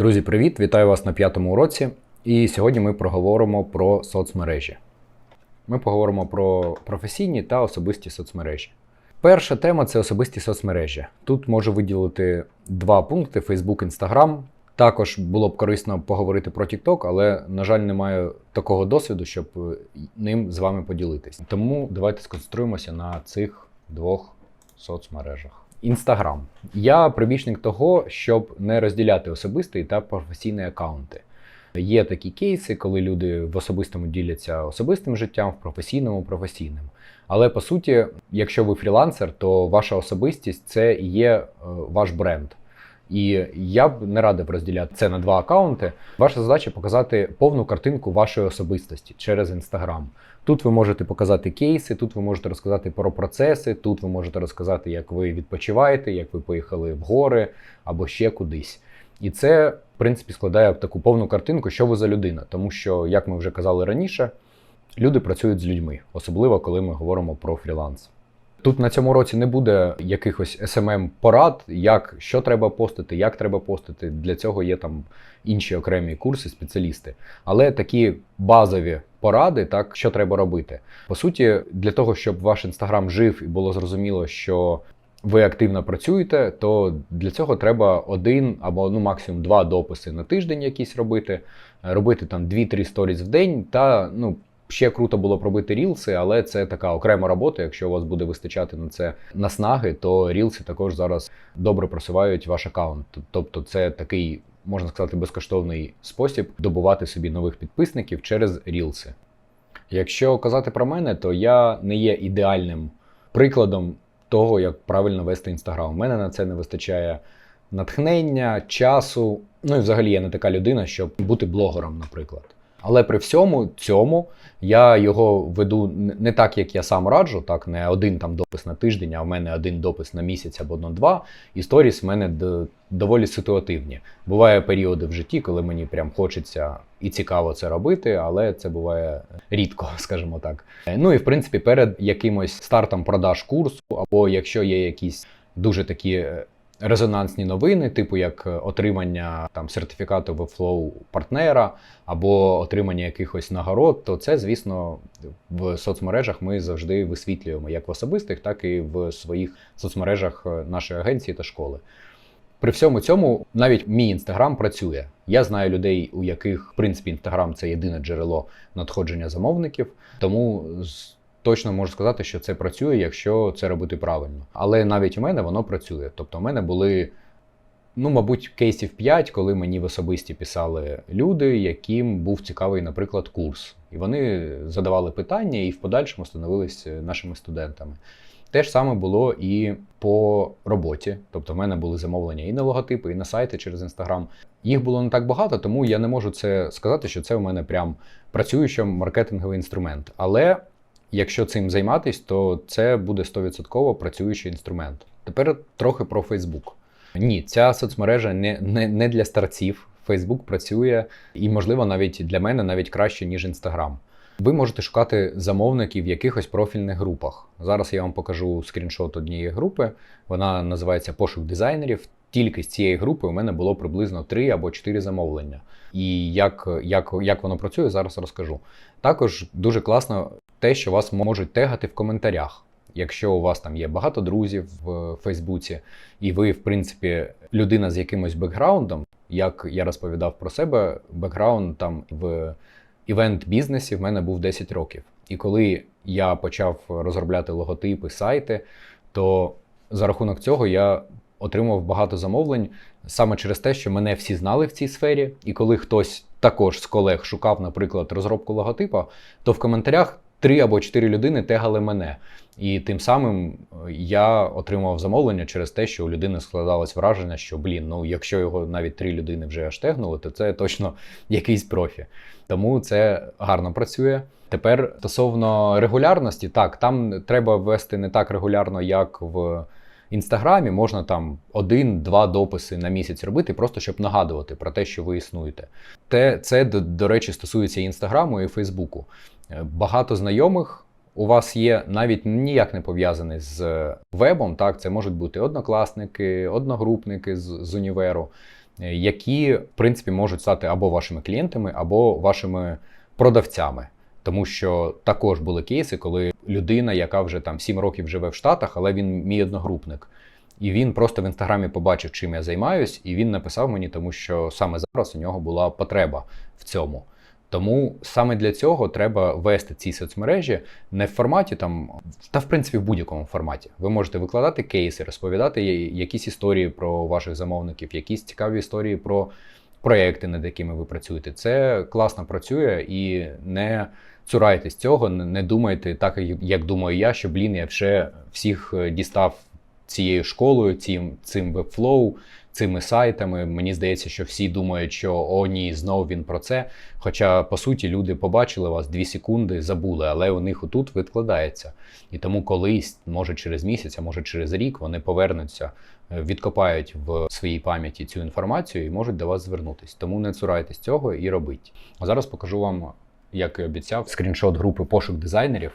Друзі, привіт! Вітаю вас на п'ятому уроці. І сьогодні ми проговоримо про соцмережі. Ми поговоримо про професійні та особисті соцмережі. Перша тема це особисті соцмережі. Тут можу виділити два пункти: Facebook, Instagram. Також було б корисно поговорити про TikTok, але, на жаль, не маю такого досвіду, щоб е, ним з вами поділитись. Тому давайте сконцентруємося на цих двох соцмережах. Інстаграм. Я прибічник того, щоб не розділяти особистий та професійні аккаунти. Є такі кейси, коли люди в особистому діляться особистим життям, в професійному професійним. Але по суті, якщо ви фрілансер, то ваша особистість це і є е, ваш бренд. І я б не радив розділяти це на два аккаунти. Ваша задача показати повну картинку вашої особистості через Інстаграм. Тут ви можете показати кейси, тут ви можете розказати про процеси, тут ви можете розказати, як ви відпочиваєте, як ви поїхали в гори або ще кудись. І це, в принципі, складає таку повну картинку, що ви за людина. Тому що, як ми вже казали раніше, люди працюють з людьми, особливо коли ми говоримо про фріланс. Тут на цьому році не буде якихось smm порад, як що треба постити, як треба постити. Для цього є там інші окремі курси, спеціалісти. Але такі базові поради, так що треба робити. По суті, для того, щоб ваш інстаграм жив і було зрозуміло, що ви активно працюєте, то для цього треба один або ну максимум два дописи на тиждень якісь робити, робити там 2-3 сторіс в день та ну. Ще круто було б робити рілси, але це така окрема робота. Якщо у вас буде вистачати на це наснаги, то рілси також зараз добре просувають ваш аккаунт. Тобто, це такий, можна сказати, безкоштовний спосіб добувати собі нових підписників через рілси. Якщо казати про мене, то я не є ідеальним прикладом того, як правильно вести інстаграм. У мене на це не вистачає натхнення, часу. Ну і взагалі я не така людина, щоб бути блогером, наприклад. Але при всьому цьому я його веду не так, як я сам раджу, так не один там допис на тиждень, а в мене один допис на місяць або на два. І сторіс в мене доволі ситуативні. Буває періоди в житті, коли мені прям хочеться і цікаво це робити, але це буває рідко, скажімо так. Ну і в принципі, перед якимось стартом продаж курсу, або якщо є якісь дуже такі резонансні новини, типу як е, отримання там сертифікату Webflow партнера або отримання якихось нагород, то це, звісно, в соцмережах ми завжди висвітлюємо як в особистих, так і в своїх соцмережах е, нашої агенції та школи. При всьому цьому навіть мій інстаграм працює. Я знаю людей, у яких в принципі інстаграм це єдине джерело надходження замовників, тому точно можу сказати, що це працює, якщо це робити правильно. Але навіть у мене воно працює. Тобто, у мене були, ну, мабуть, кейсів 5, коли мені в особисті писали люди, яким був цікавий, наприклад, курс. І вони задавали питання і в подальшому становилися нашими студентами. Те ж саме було і по роботі. Тобто, в мене були замовлення і на логотипи, і на сайти через інстаграм. Їх було не так багато, тому я не можу це сказати, що це у мене прям працюючий маркетинговий інструмент. Але Якщо цим займатись, то це буде 100% працюючий інструмент. Тепер трохи про Facebook. Ні, ця соцмережа не, не, не для старців. Facebook працює і, можливо, навіть для мене навіть краще, ніж Instagram. Ви можете шукати замовників в якихось профільних групах. Зараз я вам покажу скріншот однієї групи. Вона називається Пошук дизайнерів. Тільки з цієї групи у мене було приблизно 3 або 4 замовлення. І як як, як воно працює, зараз розкажу. Також дуже класно те, що вас можуть тегати в коментарях. Якщо у вас там є багато друзів в Фейсбуці, і ви, в принципі, людина з якимось бекграундом, як я розповідав про себе, бекграунд там в івент-бізнесі в мене був 10 років. І коли я почав розробляти логотипи, сайти, то за рахунок цього я отримав багато замовлень саме через те, що мене всі знали в цій сфері. І коли хтось також з колег шукав, наприклад, розробку логотипа, то в коментарях три або чотири людини тегали мене. І тим самим е, я отримав замовлення через те, що у людини складалось враження, що блін, ну якщо його навіть три людини вже аж тегнули, то це точно якийсь профі. Тому це гарно працює. Тепер стосовно регулярності, так, там треба ввести не так регулярно, як в інстаграмі. Можна там один-два дописи на місяць робити, просто щоб нагадувати про те, що ви існуєте. Те, Це, до, до речі, стосується і інстаграму і Фейсбуку. Багато знайомих у вас є навіть ніяк не пов'язані з вебом. Так, це можуть бути однокласники, одногрупники з, з універу. е, які, в принципі, можуть стати або вашими клієнтами, або вашими продавцями. Тому що також були кейси, коли людина, яка вже там 7 років живе в Штатах, але він мій одногрупник. І він просто в інстаграмі побачив, чим я займаюсь, і він написав мені, тому що саме зараз у нього була потреба в цьому. Тому саме для цього треба вести ці соцмережі не в форматі там, та в принципі в будь-якому форматі. Ви можете викладати кейси, розповідати якісь історії про ваших замовників, якісь цікаві історії про проекти, над якими ви працюєте. Це класно працює і не цурайтесь цього, не думайте так, як думаю я, що блін, я вже всіх е, дістав цією школою, цим цим вебфлоу, цими сайтами. Мені здається, що всі думають, що о, ні, знову він про це. Хоча, по суті, люди побачили вас дві секунди, забули, але у них отут відкладається. І тому колись, може через місяць, а може через рік, вони повернуться, е, відкопають в своїй пам'яті цю інформацію і можуть до вас звернутися. Тому не цурайтесь цього і робіть. А зараз покажу вам. Як і обіцяв, скріншот групи пошук дизайнерів.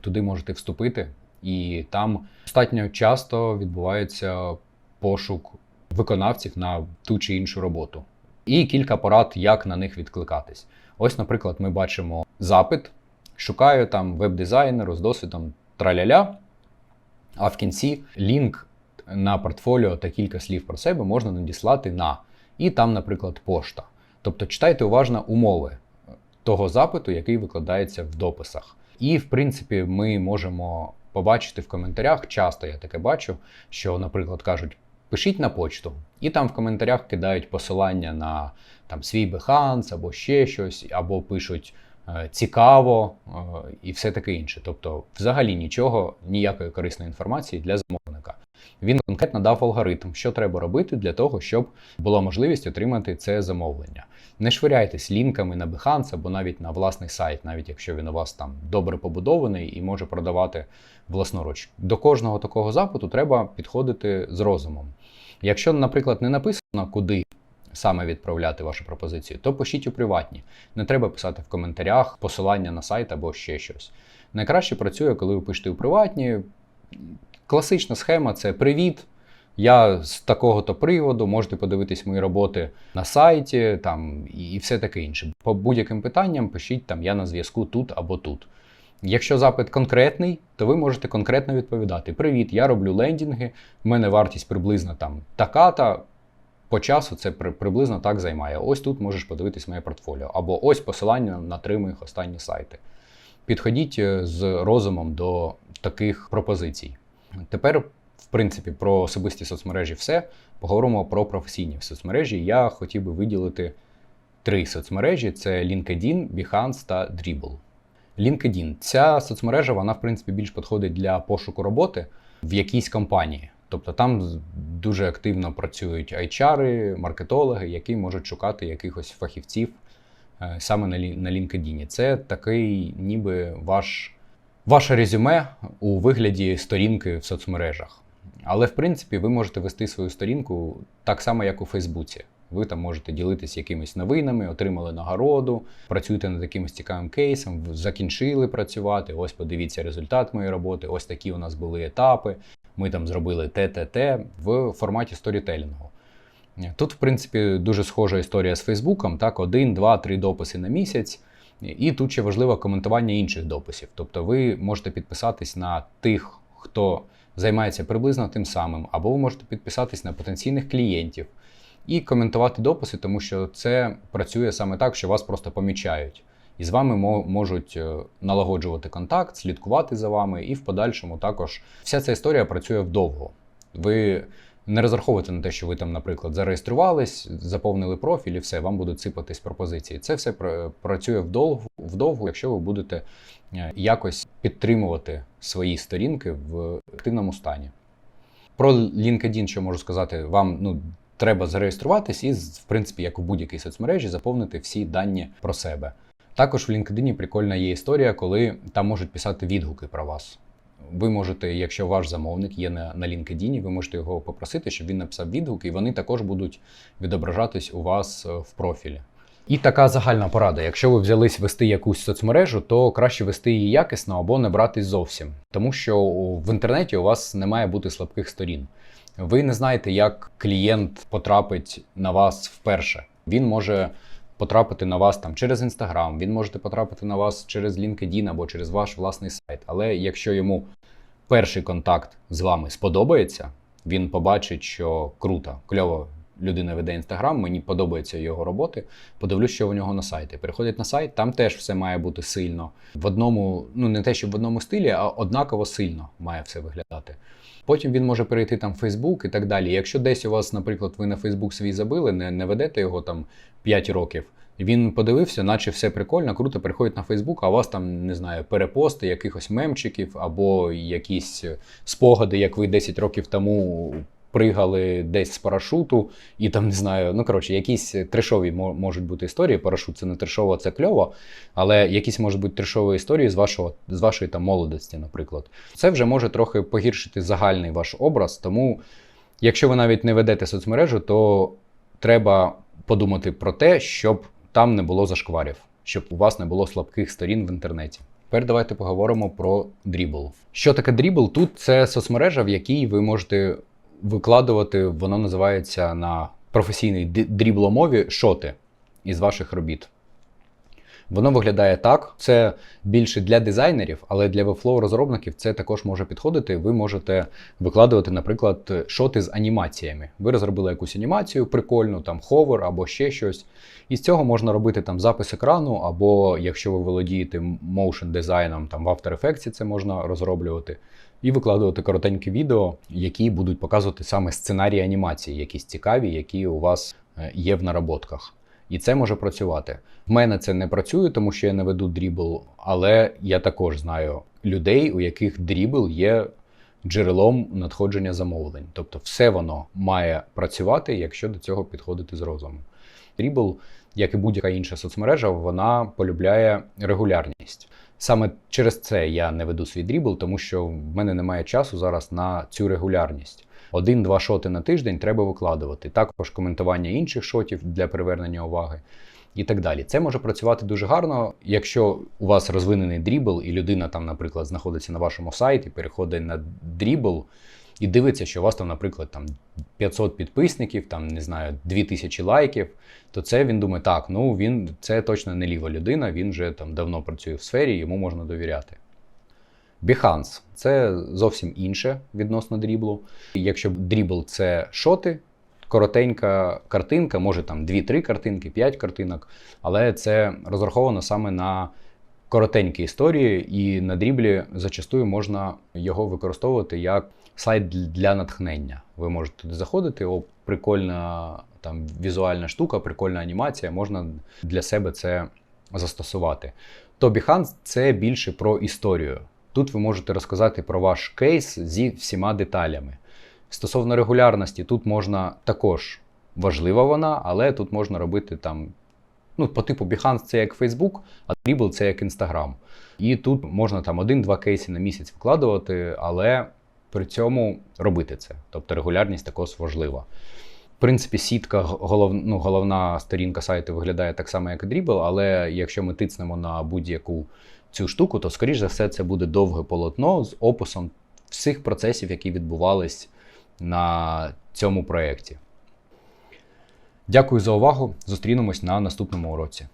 Туди можете вступити, і там достатньо часто відбувається пошук виконавців на ту чи іншу роботу. І кілька порад, як на них відкликатись. Ось, наприклад, ми бачимо запит, шукаю там веб-дизайнеру з досвідом траляля, а в кінці лінк на портфоліо та кілька слів про себе можна надіслати на. І там, наприклад, пошта. Тобто читайте уважно умови того запиту, який викладається в дописах. І, в принципі, ми можемо побачити в коментарях. Часто я таке бачу, що, наприклад, кажуть, пишіть на почту, і там в коментарях кидають посилання на там свій Behance або ще щось, або пишуть е, цікаво е, і все таке інше. Тобто, взагалі нічого, ніякої корисної інформації для замовника. Він конкретно дав алгоритм, що треба робити для того, щоб була можливість отримати це замовлення. Не швиряйтесь лінками на Behance або навіть на власний сайт, навіть якщо він у вас там добре побудований і може продавати власноруч. До кожного такого запиту треба підходити з розумом. Якщо, наприклад, не написано, куди саме відправляти вашу пропозицію, то пишіть у приватні. Не треба писати в коментарях посилання на сайт або ще щось. Найкраще працює, коли ви пишете у приватні. Класична схема це привіт. Я з такого-то приводу, можете подивитись мої роботи на сайті там і все таке інше. По будь-яким питанням пишіть там я на зв'язку тут або тут. Якщо запит конкретний, то ви можете конкретно відповідати: Привіт, я роблю лендінги, в мене вартість приблизно там така-та. По часу це приблизно так займає. Ось тут можеш подивитись моє портфоліо. Або ось посилання на три моїх останні сайти. Підходіть е, з розумом до таких пропозицій. Тепер, в принципі, про особисті соцмережі все. Поговоримо про професійні соцмережі. Я хотів би виділити три соцмережі: це LinkedIn, Behance та Dribble. LinkedIn. Ця соцмережа, вона, в принципі, більш підходить для пошуку роботи в якійсь компанії. Тобто там дуже активно працюють HR, маркетологи, які можуть шукати якихось фахівців е, саме на LinkedIn. Це такий, ніби ваш, ваше резюме у вигляді сторінки в соцмережах. Але в принципі ви можете вести свою сторінку так само, як у Фейсбуці. Ви там можете ділитися якимись новинами, отримали нагороду, працюєте над якимось цікавим кейсом, закінчили працювати. Ось подивіться результат моєї роботи. Ось такі у нас були етапи. Ми там зробили те-те-те в форматі сторітелінгу. Тут, в принципі, дуже схожа історія з Фейсбуком. Так, один, два, три дописи на місяць. І тут ще важливо коментування інших дописів. Тобто ви можете підписатись на тих, хто займається приблизно тим самим, або ви можете підписатись на потенційних клієнтів і коментувати дописи, тому що це працює саме так, що вас просто помічають. І з вами можуть е, налагоджувати контакт, слідкувати за вами, і в подальшому також вся ця історія працює вдовго. Ви не розраховуєте на те, що ви там, наприклад, зареєструвались, заповнили профіль і все, вам будуть сипатись пропозиції. Це все працює вдовго, вдовго, якщо ви будете е, якось підтримувати свої сторінки в активному стані. Про LinkedIn, що можу сказати, вам ну, треба зареєструватись і, в принципі, як у будь-якій соцмережі, заповнити всі дані про себе. Також в LinkedIn прикольна є історія, коли там можуть писати відгуки про вас. Ви можете, якщо ваш замовник є на на LinkedIn, ви можете його попросити, щоб він написав відгуки, і вони також будуть відображатись у вас е, в профілі. І така загальна порада. Якщо ви взялись вести якусь соцмережу, то краще вести її якісно або не братись зовсім, тому що в інтернеті у вас не має бути слабких сторін. Ви не знаєте, як клієнт потрапить на вас вперше. Він може потрапити на вас там через Instagram, він може потрапити на вас через LinkedIn або через ваш власний сайт. Але якщо йому перший контакт з вами сподобається, він побачить, що круто, кльово людина веде інстаграм, мені подобаються його роботи. Подивлюсь, що у нього на сайті. Переходить на сайт, там теж все має бути сильно. В одному, ну не те, що в одному стилі, а однаково сильно має все виглядати. Потім він може перейти там в Фейсбук і так далі. Якщо десь у вас, наприклад, ви на Фейсбук свій забили, не, не ведете його там 5 років. Він подивився, наче все прикольно, круто, переходить на Фейсбук, а у вас там, не знаю, перепости якихось мемчиків або якісь спогади, як ви 10 років тому пригали десь з парашуту, і там не знаю, ну коротше, якісь трешові можуть бути історії. Парашут це не трешово, це кльово, але якісь можуть бути трешові історії з вашого з вашої там молодості, наприклад. Це вже може трохи погіршити загальний ваш образ. Тому, якщо ви навіть не ведете соцмережу, то треба подумати про те, щоб там не було зашкварів, щоб у вас не було слабких сторін в інтернеті. Тепер давайте поговоримо про дрібл. Що таке дрібл? Тут це соцмережа, в якій ви можете викладувати, воно називається на професійній дрібломові шоти із ваших робіт. Воно виглядає так. Це більше для дизайнерів, але для webflow розробників це також може підходити. Ви можете викладувати, наприклад, шоти з анімаціями. Ви розробили якусь анімацію прикольну, там ховер або ще щось. І з цього можна робити там запис екрану, або якщо ви володієте моушн дизайном, там в After Effects це можна розроблювати. І викладувати коротенькі відео, які будуть показувати саме сценарії анімації, якісь цікаві, які у вас е, є в наработках. І це може працювати. В мене це не працює, тому що я не веду дрібл, але я також знаю людей, у яких дрібл є джерелом надходження замовлень. Тобто, все воно має працювати, якщо до цього підходити з розумом. Дрібл, як і будь-яка інша соцмережа, вона полюбляє регулярність. Саме через це я не веду свій дрібл, тому що в мене немає часу зараз на цю регулярність. Один-два шоти на тиждень треба викладувати. Також коментування інших шотів для привернення уваги і так далі. Це може працювати дуже гарно, якщо у вас розвинений дрібл, і людина там, наприклад, знаходиться на вашому сайті, переходить на дрібл і дивиться, що у вас там, наприклад, там 500 підписників, там не знаю, 2000 лайків. То це він думає, так, ну він це точно не ліва людина, він вже там давно працює в сфері, йому можна довіряти. Behance – це зовсім інше відносно дріблу. Якщо дрібл це шоти, коротенька картинка, може там 2-3 картинки, 5 картинок, але це розраховано саме на коротенькі історії, і на дріблі зачастую можна його використовувати як сайт для натхнення. Ви можете туди заходити, о, прикольна там візуальна штука, прикольна анімація, можна для себе це застосувати. То Behance – це більше про історію. Тут ви можете розказати про ваш кейс зі всіма деталями. Стосовно регулярності, тут можна також важлива вона, але тут можна робити там. Ну, по типу Behance це як Facebook, а Dribble це як Instagram. І тут можна там один-два кейси на місяць викладувати, але при цьому робити це. Тобто регулярність також важлива. В принципі, сітка, голов, ну, головна сторінка сайту виглядає так само, як і Dribble, але якщо ми тицнемо на будь-яку цю штуку, то, скоріш за все, це буде довге полотно з описом всіх процесів, які відбувались на цьому проєкті. Дякую за увагу. Зустрінемось на наступному уроці.